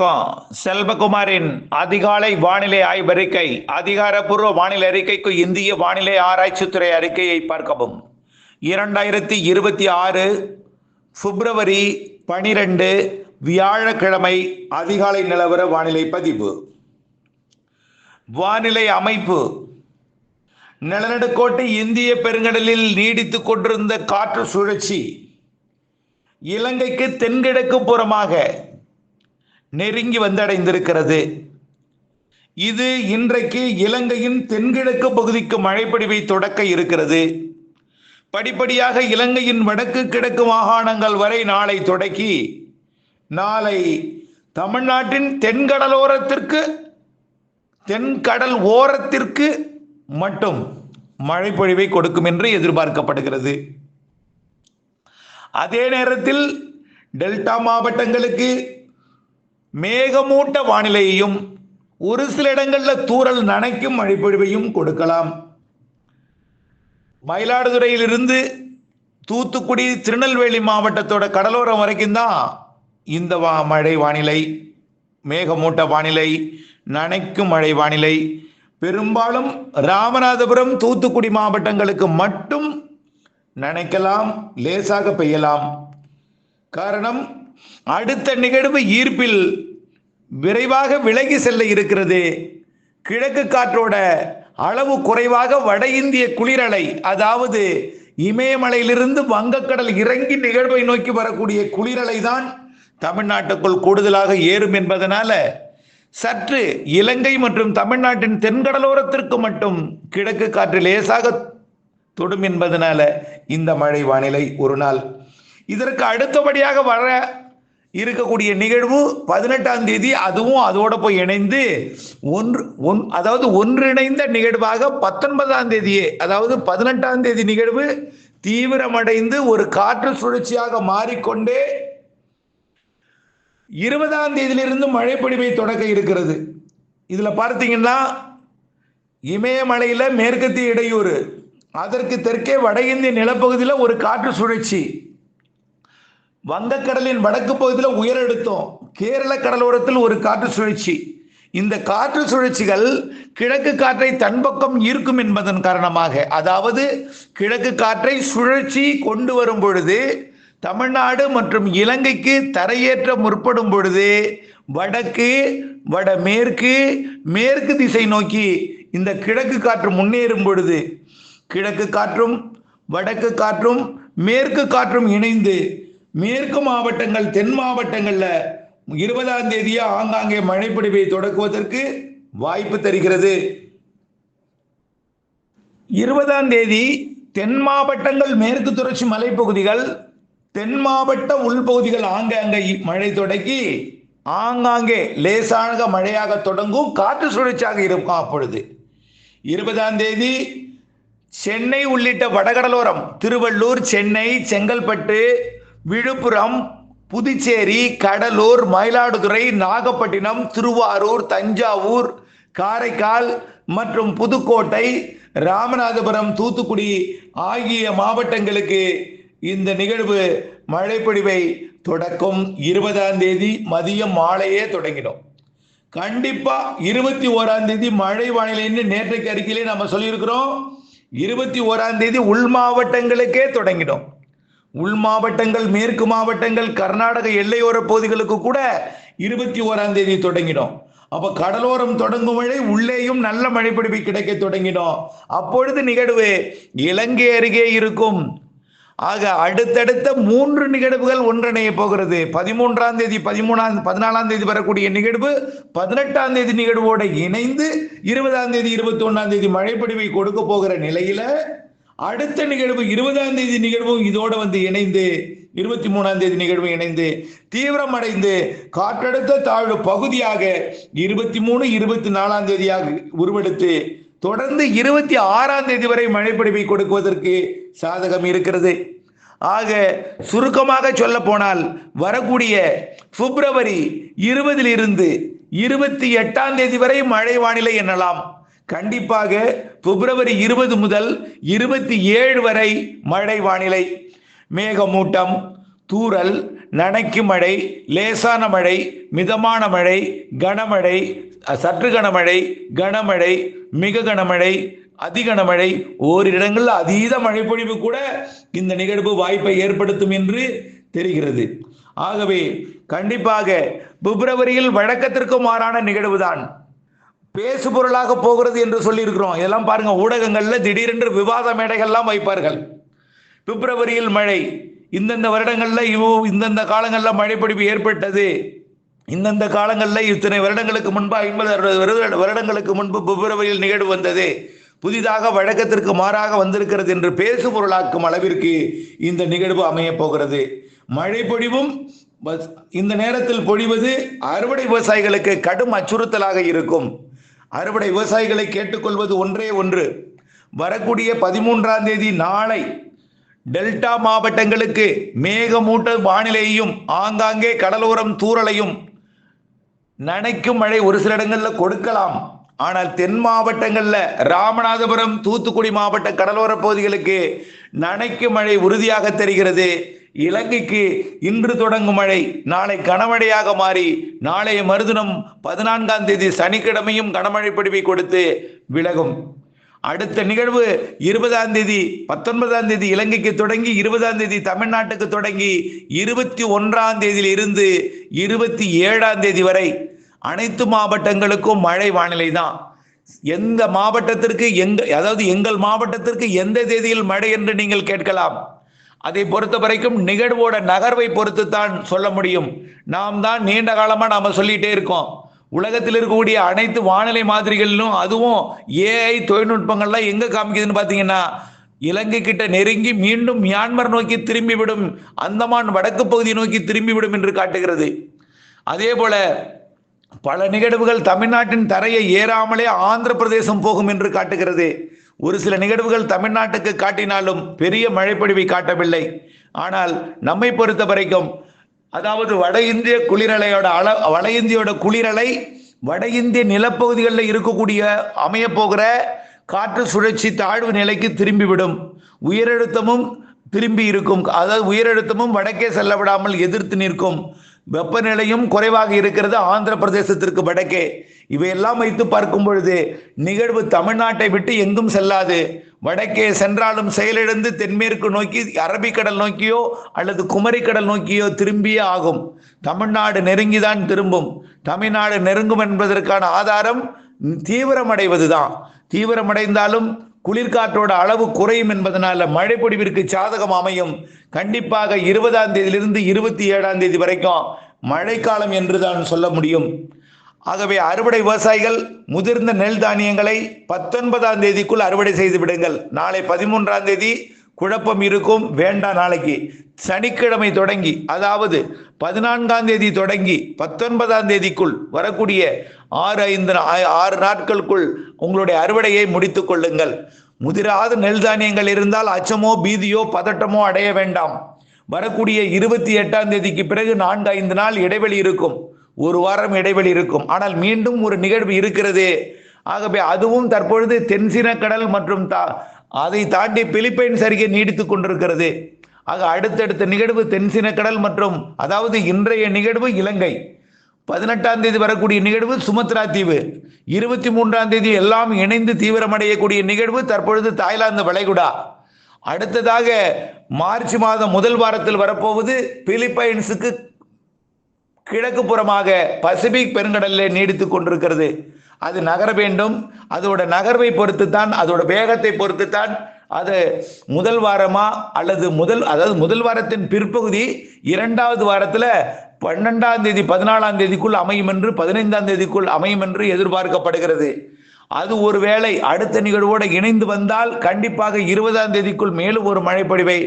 வணக்கம். செல்வகுமாரின் அதிகாலை வானிலை ஆய்வறிக்கை அதிகாரப்பூர்வ வானிலை அறிக்கைக்கு இந்திய வானிலை ஆராய்ச்சித்துறை அறிக்கையை பார்க்கவும். இரண்டாயிரத்தி இருபத்தி ஆறு பிப்ரவரி பனிரெண்டு வியாழக்கிழமை அதிகாலை நிலவர வானிலை பதிவு. வானிலை அமைப்பு. நிலநடுக்கோட்டு இந்திய பெருங்கடலில் நீடித்துக் கொண்டிருந்த காற்று சுழற்சி. இலங்கைக்கு தென்கிழக்கு புறமாக நெருங்கி வந்தடைந்திருக்கிறது. இது இன்றைக்கு இலங்கையின் தென்கிழக்கு பகுதிக்கு மழைப்பொழிவை தொடக்க இருக்கிறது. படிப்படியாக இலங்கையின் வடக்கு கிழக்கு மாகாணங்கள் வரை நாளை தொடக்கி நாளை தமிழ்நாட்டின் தென்கடலோரத்திற்கு தென்கடல் ஓரத்திற்கு மட்டும் மழைப்பொழிவை கொடுக்கும் என்று எதிர்பார்க்கப்படுகிறது. அதே நேரத்தில் டெல்டா மாவட்டங்களுக்கு மேகமூட்ட வானிலையையும் ஒரு சில இடங்களில் தூறல் நனைக்கும் மழைப்பொழிவையும் கொடுக்கலாம். மயிலாடுதுறையிலிருந்து தூத்துக்குடி திருநெல்வேலி மாவட்டத்தோட கடலோரம் வரைக்கும் தான் இந்த வா மழை வானிலை. மேகமூட்ட வானிலை நனைக்கும் மழை வானிலை. பெரும்பாலும் ராமநாதபுரம் தூத்துக்குடி மாவட்டங்களுக்கு மட்டும் நனைக்கலாம் லேசாக பெய்யலாம். காரணம் அடுத்த நிகழ்வு ஈர்ப்பில் விரைவாக விலகி செல்ல இருக்கிறது. கிழக்கு காற்றோட அளவு குறைவாக வட இந்திய குளிரலை அதாவது இமயமலையிலிருந்து வங்கக்கடல் இறங்கி நிகழ்வை நோக்கி வரக்கூடிய குளிரலை தான் தமிழ்நாட்டுக்குள் கூடுதலாக ஏறும் என்பதனால சற்று இலங்கை மற்றும் தமிழ்நாட்டின் தென்கடலோரத்திற்கு மட்டும் கிழக்கு காற்று லேசாக தொடும் என்பதனால இந்த மழை வானிலை ஒரு நாள். இதற்கு அடுத்தபடியாக வர இருக்கக்கூடிய நிகழ்வு பதினெட்டாம் தேதி அதுவும் அதோட போய் இணைந்து ஒன்று ஒன் அதாவது ஒன்றிணைந்த நிகழ்வாக பத்தொன்பதாம் தேதியே அதாவது பதினெட்டாம் தேதி நிகழ்வு தீவிரமடைந்து ஒரு காற்று சுழற்சியாக மாறிக்கொண்டே இருபதாம் தேதியிலிருந்து மழைப்பொழிவை தொடக்க இருக்கிறது. இதில் பார்த்தீங்கன்னா இமயமலையில் மேற்கத்திய இடையூறு அதற்கு தெற்கே வட இந்திய நிலப்பகுதியில் ஒரு காற்று சுழற்சி. வங்கக்கடலின் வடக்கு பகுதியில் உயரழுத்தம் கேரள கடலோரத்தில் ஒரு காற்று சுழற்சி. இந்த காற்று சுழற்சிகள் கிழக்கு காற்றை தன்பக்கம் ஈர்க்கும் என்பதன் காரணமாக அதாவது கிழக்கு காற்றை சுழற்சி கொண்டு வரும் பொழுது தமிழ்நாடு மற்றும் இலங்கைக்கு தரையேற்ற முற்படும் பொழுது வடக்கு வடமேற்கு மேற்கு திசை நோக்கி இந்த கிழக்கு காற்று முன்னேறும் பொழுது கிழக்கு காற்றும் வடக்கு காற்றும் மேற்கு காற்றும் இணைந்து மேற்கு மாவட்டங்கள் தென் மாவட்டங்கள்ல இருபதாம் தேதியா ஆங்காங்கே மழைப்பிடிப்பை தொடக்குவதற்கு வாய்ப்பு தருகிறது. இருபதாம் தேதி தென் மாவட்டங்கள் மேற்கு தொடர்ச்சி மலைப்பகுதிகள் தென் மாவட்ட உள்பகுதிகள் ஆங்காங்கே மழை தொடக்கி ஆங்காங்கே லேசாக மழையாக தொடங்கும் காற்று சுழற்சியாக இருக்கும் அப்பொழுது. இருபதாம் தேதி சென்னை உள்ளிட்ட வடகடலோரம் திருவள்ளூர் சென்னை செங்கல்பட்டு விழுப்புரம் புதுச்சேரி கடலூர் மயிலாடுதுறை நாகப்பட்டினம் திருவாரூர் தஞ்சாவூர் காரைக்கால் மற்றும் புதுக்கோட்டை ராமநாதபுரம் தூத்துக்குடி ஆகிய மாவட்டங்களுக்கு இந்த நிகழ்வு மழைப்பொழிவை தொடக்கம். இருபதாம் தேதி மதியம் மாலையே தொடங்கிடும். கண்டிப்பா இருபத்தி ஓராம் தேதி மழை வானிலைன்னு நேற்றைக்கு அறிக்கையிலே நம்ம சொல்லியிருக்கிறோம். இருபத்தி ஓராம் தேதி உள் மாவட்டங்களுக்கே தொடங்கிடும். உள் மாவட்டங்கள் மேற்கு மாவட்டங்கள் கர்நாடக எல்லையோர பகுதிகளுக்கு கூட இருபத்தி ஓராம் தேதி தொடங்கிடும். அப்ப கடலோரம் தொடங்கும் மழை உள்ளேயும் நல்ல மழைப்பிடிப்பு கிடைக்க தொடங்கிடும். அப்பொழுது நிகழ்வு இலங்கை அருகே இருக்கும். ஆக அடுத்தடுத்த மூன்று நிகழ்வுகள் ஒன்றிணைய போகிறது. பதிமூன்றாம் தேதி பதிமூணாம் பதினாலாம் தேதி வரக்கூடிய நிகழ்வு பதினெட்டாம் தேதி நிகழ்வோடு இணைந்து இருபதாம் தேதி இருபத்தி ஒன்னாம் தேதி மழைப்பிடிவை கொடுக்க போகிற நிலையில அடுத்த நிகழ்வு இருபதாம் தேதி நிகழ்வும் இதோட வந்து இணைந்து இருபத்தி மூணாம் தேதி நிகழ்வு இணைந்து தீவிரமடைந்து காற்றழுத்த தாழ்வு பகுதியாக இருபத்தி மூணு இருபத்தி நாலாம் தேதியாக உருவெடுத்து தொடர்ந்து இருபத்தி ஆறாம் தேதி வரை மழைப்பொழிவை கொடுக்குவதற்கு சாதகம் இருக்கிறது. ஆக சுருக்கமாக சொல்ல போனால் வரக்கூடிய பிப்ரவரி இருபதிலிருந்து இருபத்தி எட்டாம் தேதி வரை மழை வானிலை எண்ணலாம். கண்டிப்பாக பிப்ரவரி இருபது முதல் இருபத்தி ஏழு வரை மழை வானிலை. மேகமூட்டம் தூறல் நனைக்கும் மழை லேசான மழை மிதமான மழை கனமழை சற்று கனமழை கனமழை மிக கனமழை அதிகனமழை ஓரிடங்களில் அதீத மழை அதீத மழைப்பொழிவு கூட இந்த நிகழ்வு வாய்ப்பை ஏற்படுத்தும் என்று தெரிகிறது. ஆகவே கண்டிப்பாக பிப்ரவரியில் வழக்கத்திற்கு மாறான நிகழ்வுதான். பேசு பொருளாக போகிறது என்று சொல்லியிருக்கிறோம். இதெல்லாம் பாருங்க ஊடகங்கள்ல திடீரென்று விவாத மேடைகள்லாம் வைப்பார்கள். பிப்ரவரியில் மழை. இந்தந்த வருடங்கள்ல இவ் இந்தந்த காலங்களில் மழைப்பிடிப்பு ஏற்பட்டது. இந்தந்த காலங்களில் இத்தனை வருடங்களுக்கு முன்பு ஐம்பது அறுபது வருடங்களுக்கு முன்பு பிப்ரவரியில் நிகழ்வு வந்தது. புதிதாக வழக்கத்திற்கு மாறாக வந்திருக்கிறது என்று பேசு பொருளாக்கும் அளவிற்கு இந்த நிகழ்வு அமைய போகிறது. மழை பொழிவும் இந்த நேரத்தில் பொழிவது அறுவடை விவசாயிகளுக்கு கடும் அச்சுறுத்தலாக இருக்கும். அறுவடை விவசாயிகளை கேட்டுக்கொள்வது ஒன்றே ஒன்று. வரக்கூடிய பதிமூன்றாம் தேதி நாளை டெல்டா மாவட்டங்களுக்கு மேகமூட்ட வானிலையையும் ஆங்காங்கே கடலோரம் தூறலையும் நனைக்கும் மழை ஒரு சில இடங்களில் கொடுக்கலாம். ஆனால் தென் மாவட்டங்களில் ராமநாதபுரம் தூத்துக்குடி மாவட்ட கடலோர பகுதிகளுக்கு நனைக்கும் மழை உறுதியாக தெரிகிறது. இலங்கைக்கு இன்று தொடங்கும் மழை நாளை கனமழையாக மாறி நாளைய மறுதினம் பதினான்காம் தேதி சனிக்கிழமையும் கனமழை பிடிவை கொடுத்து விலகும். அடுத்த நிகழ்வு இருபதாம் தேதி பத்தொன்பதாம் தேதி இலங்கைக்கு தொடங்கி இருபதாம் தேதி தமிழ்நாட்டுக்கு தொடங்கி இருபத்தி ஒன்றாம் தேதியில் இருந்து இருபத்தி ஏழாம் தேதி வரை அனைத்து மாவட்டங்களுக்கும் மழை வானிலை தான். எந்த மாவட்டத்திற்கு எங்க அதாவது எங்கள் மாவட்டத்திற்கு எந்த தேதியில் மழை என்று நீங்கள் கேட்கலாம்? அதை பொறுத்த வரைக்கும் நிகழ்வோட நகர்வை பொறுத்து தான் சொல்ல முடியும். நாம் தான் நீண்ட காலமாக நாம் சொல்லிட்டே இருக்கோம். உலகத்தில் இருக்கக்கூடிய அனைத்து வானிலை மாதிரிகளிலும் அதுவும் ஏஐ தொழில்நுட்பங்கள்லாம் எங்கே காமிக்குதுன்னு பார்த்தீங்கன்னா இலங்கை கிட்ட நெருங்கி மீண்டும் மியான்மர் நோக்கி திரும்பிவிடும் அந்தமான் வடக்கு பகுதி நோக்கி திரும்பிவிடும் என்று காட்டுகிறது. அதே போல பல நிகழ்வுகள் தமிழ்நாட்டின் தரையை ஏறாமலே ஆந்திர பிரதேசம் போகும் என்று காட்டுகிறது. ஒரு சில நிகழ்வுகள் தமிழ்நாட்டுக்கு காட்டினாலும் பெரிய மழைப்பொழிவை காட்டவில்லை. ஆனால் நம்மை பொறுத்த வரைக்கும் அதாவது வட இந்திய குளிரலையோட அள வட இந்தியோட குளிரலை வட இந்திய நிலப்பகுதிகளில் இருக்கக்கூடிய அமைய போகிற காற்று சுழற்சி தாழ்வு நிலைக்கு திரும்பிவிடும். உயரழுத்தமும் திரும்பி இருக்கும். அதாவது உயரழுத்தமும் வடக்கே செல்ல விடாமல் எதிர்த்து நிற்கும். வெப்பநிலையும் குறைவாக இருக்கிறது. ஆந்திர பிரதேசத்திற்கு வடக்கே. இவையெல்லாம் வைத்து பார்க்கும் பொழுது நிகழ்வு தமிழ்நாட்டை விட்டு எங்கும் செல்லாது. வடக்கே சென்றாலும் செயலிழந்து தென்மேற்கு நோக்கி அரபிக்கடல் நோக்கியோ அல்லது குமரிக்கடல் நோக்கியோ திரும்பியே ஆகும். தமிழ்நாடு நெருங்கிதான் திரும்பும். தமிழ்நாடு நெருங்கும் என்பதற்கான ஆதாரம் தீவிரமடைவதுதான். தீவிரமடைந்தாலும் குளிர்காற்றோட அளவு குறையும் என்பதனால மழை சாதகம் அமையும். கண்டிப்பாக இருபதாம் தேதியிலிருந்து இருபத்தி ஏழாம் தேதி வரைக்கும் மழைக்காலம் என்றுதான் சொல்ல முடியும். ஆகவே அறுவடை விவசாயிகள் முதிர்ந்த நெல் தானியங்களை பத்தொன்பதாம் தேதிக்குள் அறுவடை செய்து விடுங்கள். நாளை பதிமூன்றாம் தேதி குழப்பம் இருக்கும். வேண்டாம் நாளைக்கு. சனிக்கிழமை தொடங்கி அதாவது பதினான்காம் தேதி தொடங்கி பத்தொன்பதாம் தேதிக்குள் வரக்கூடிய ஆறு ஐந்து ஆறு நாட்களுக்குள் உங்களுடைய அறுவடையை முடித்துக் கொள்ளுங்கள். முதிராத நெல் தானியங்கள் இருந்தால் அச்சமோ பீதியோ பதட்டமோ அடைய வேண்டாம். வரக்கூடிய இருபத்தி எட்டாம் தேதிக்கு பிறகு நான்கு ஐந்து நாள் இடைவெளி இருக்கும். ஒரு வாரம் இடைவெளி இருக்கும். ஆனால் மீண்டும் ஒரு நிகழ்வு இருக்கிறது. ஆகவே அதுவும் தற்பொழுது தென்சீன கடல் மற்றும் தா- அதை தாண்டி பிலிப்பைன்ஸ் அருகே நீடித்துக் கொண்டிருக்கிறது. ஆக அடுத்தடுத்த நிகழ்வு தென்சின கடல் மற்றும் அதாவது இன்றைய நிகழ்வு இலங்கை. பதினெட்டாம் தேதி வரக்கூடிய நிகழ்வு சுமத்ரா தீவு. இருபத்தி மூன்றாம் தேதி எல்லாம் இணைந்து தீவிரமடையக்கூடிய நிகழ்வு தற்பொழுது தாய்லாந்து வளைகுடா. அடுத்ததாக மார்ச் மாதம் முதல் வாரத்தில் வரப்போவது பிலிப்பைன்ஸுக்கு கிழக்கு புறமாக பசிபிக் பெருங்கடலில் நீடித்துக் கொண்டிருக்கிறது. அது நகர வேண்டும். அதோட நகர்வை பொறுத்து தான் அதோட வேகத்தை பொறுத்து தான் அது முதல் வாரமா அல்லது முதல் அதாவது முதல் வாரத்தின் பிற்பகுதி இரண்டாவது வாரத்துல பன்னெண்டாம் தேதி பதினாலாம் தேதிக்குள் அமையும் என்று பதினைந்தாம் தேதிக்குள் அமையும் என்று எதிர்பார்க்கப்படுகிறது. அது ஒருவேளை அடுத்த நிகழ்வோடு இணைந்து வந்தால் கண்டிப்பாக இருபதாம் தேதிக்குள் மேலும் ஒரு மழைப்பொழிவை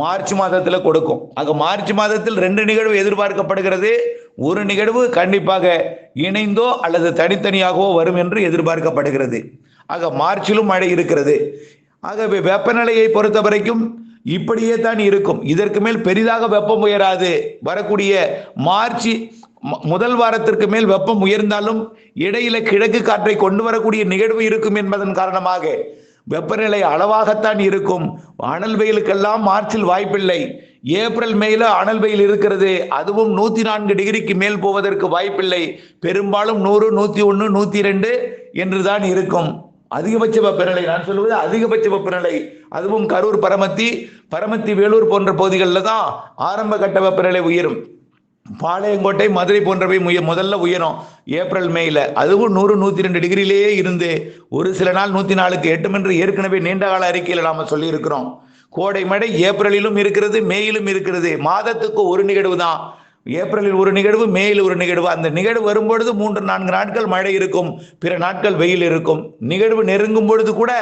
மார்ச் மாதத்தில் கொடுக்கும். ஆக மார்ச் மாதத்தில் ரெண்டு நிகழ்வு எதிர்பார்க்கப்படுகிறது. ஒரு நிகழ்வு கண்டிப்பாக இணைந்தோ அல்லது தனித்தனியாகவோ வரும் என்று எதிர்பார்க்கப்படுகிறது. ஆக மார்ச்சிலும் மழை இருக்கிறது. ஆகவே வெப்பநிலையை பொறுத்த வரைக்கும் இப்படியே தான் இருக்கும். இதற்கு மேல் பெரிதாக வெப்பம் உயராது. வரக்கூடிய மார்ச் முதல் வாரத்திற்கு மேல் வெப்பம் உயர்ந்தாலும் இடையில கிழக்கு காற்றை கொண்டு வரக்கூடிய நிகழ்வு இருக்கும் என்பதன் காரணமாக வெப்பநிலை அளவாகத்தான் இருக்கும். அனல் வெயிலுக்கெல்லாம் மார்ச்சில் வாய்ப்பில்லை. ஏப்ரல் மேல அனல் வெயில் இருக்கிறது. அதுவும் நூத்தி நான்கு டிகிரிக்கு மேல் போவதற்கு வாய்ப்பில்லை. பெரும்பாலும் நூறு நூத்தி ஒன்று நூத்தி ரெண்டு என்றுதான் இருக்கும். அதிகபட்ச வெப்பநிலை நான் சொல்லுவது அதிகபட்ச வெப்பநிலை. அதுவும் கரூர் பரமத்தி பரமத்தி வேலூர் போன்ற பகுதிகளில் தான் ஆரம்ப கட்ட வெப்பநிலை உயரும். பாளையங்கோட்டை மதுரை போன்றவை முய முதல்ல உயரும் ஏப்ரல் மேல. அதுவும் நூறு நூத்தி ரெண்டு டிகிரிலேயே இருந்து ஒரு சில நாள் நூத்தி நாலுக்கு எட்டும் என்று ஏற்கனவே நீண்ட கால அறிக்கையில் நாம சொல்லி இருக்கிறோம் கோடை மழை ஏப்ரலிலும் இருக்கிறது மேயிலும் இருக்கிறது. மாதத்துக்கு ஒரு நிகழ்வு தான் ஏப்ரலில் ஒரு நிகழ்வு மேயில் ஒரு நிகழ்வு. அந்த நிகழ்வு வரும்பொழுது மூன்று நான்கு நாட்கள் மழை இருக்கும். பிற நாட்கள் வெயில் இருக்கும். நிகழ்வு நெருங்கும் பொழுது கூட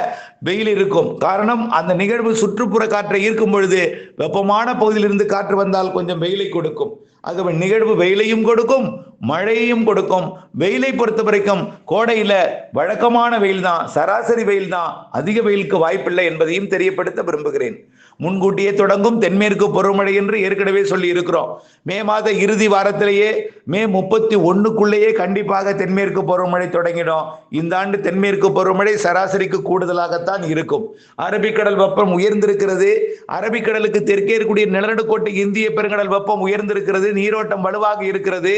வெயில் இருக்கும். காரணம் அந்த நிகழ்வு சுற்றுப்புற காற்றை ஈர்க்கும் பொழுது வெப்பமான பகுதியிலிருந்து காற்று வந்தால் கொஞ்சம் வெயிலை கொடுக்கும். ஆகவே நிகழ்வு வெயிலையும் கொடுக்கும் மழையையும் கொடுக்கும். வெயிலை பொறுத்த வரைக்கும் கோடையில வழக்கமான வெயில் தான் சராசரி வெயில் தான் அதிக வெயிலுக்கு வாய்ப்பில்லை என்பதையும் தெரியப்படுத்த விரும்புகிறேன். முன்கூட்டியே தொடங்கும் தென்மேற்கு பருவமழை என்று ஏற்கனவே சொல்லி இருக்கிறோம் மே மாத இறுதி வாரத்திலேயே மே முப்பத்தி ஒன்றுக்குள்ளேயே கண்டிப்பாக தென்மேற்கு பருவமழை தொடங்கிடும். இந்த ஆண்டு தென்மேற்கு பருவமழை சராசரிக்கு கூடுதலாகத்தான் இருக்கும். அரபிக்கடல் வெப்பம் உயர்ந்திருக்கிறது. அரபிக்கடலுக்கு தெற்கே இருக்கக்கூடிய நிலநடுக்கோட்டை இந்திய பெருங்கடல் வெப்பம் உயர்ந்திருக்கிறது. நீரோட்டம் வலுவாக இருக்கிறது.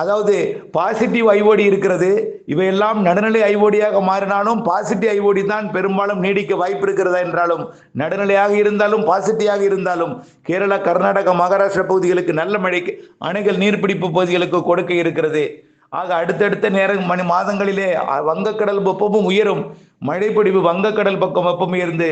அதாவது பாசிட்டிவ் ஐஓடி இருக்கிறது இவையெல்லாம் நடுநிலை ஐஓடியாக மாறினாலும் பாசிட்டிவ் ஐஓடி தான் பெரும்பாலும் நீடிக்க வாய்ப்பு இருக்கிறதா என்றாலும் நடுநிலையாக இருந்தாலும் பாசிட்டிவாக இருந்தாலும் கேரளா கர்நாடகா மகாராஷ்டிரா பகுதிகளுக்கு நல்ல மழைக்கு அணைகள் நீர்பிடிப்பு பகுதிகளுக்கு கொடுக்க இருக்கிறது. ஆக அடுத்தடுத்த நேர மணி மாதங்களிலே வங்கக்கடல் வெப்பமும் உயரும். மழைப்பிடிப்பு வங்கக்கடல் பக்கம் வெப்பம் உயர்ந்து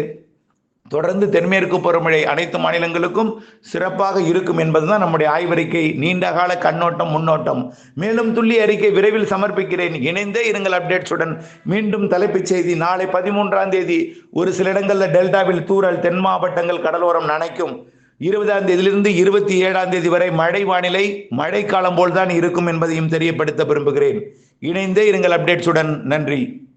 தொடர்ந்து தென்மேற்கு பருவமழை அனைத்து மாநிலங்களுக்கும் சிறப்பாக இருக்கும் என்பதுதான் நம்முடைய ஆய்வறிக்கை நீண்டகால கண்ணோட்டம் முன்னோட்டம். மேலும் துல்லிய அறிக்கை விரைவில் சமர்ப்பிக்கிறேன். இணைந்தே இருங்கள் அப்டேட்ஸுடன். மீண்டும் தலைப்புச் செய்தி நாளை பதிமூன்றாம் தேதி. ஒரு சில இடங்களில் டெல்டாவில் தூரல் தென் மாவட்டங்கள் கடலோரம் நனைக்கும். இருபதாம் தேதியிலிருந்து இருபத்தி ஏழாம் தேதி வரை மழை வானிலை மழைக்காலம் போல்தான் இருக்கும் என்பதையும் தெரியப்படுத்த விரும்புகிறேன். இணைந்தே இருங்கள் அப்டேட்ஸுடன். நன்றி.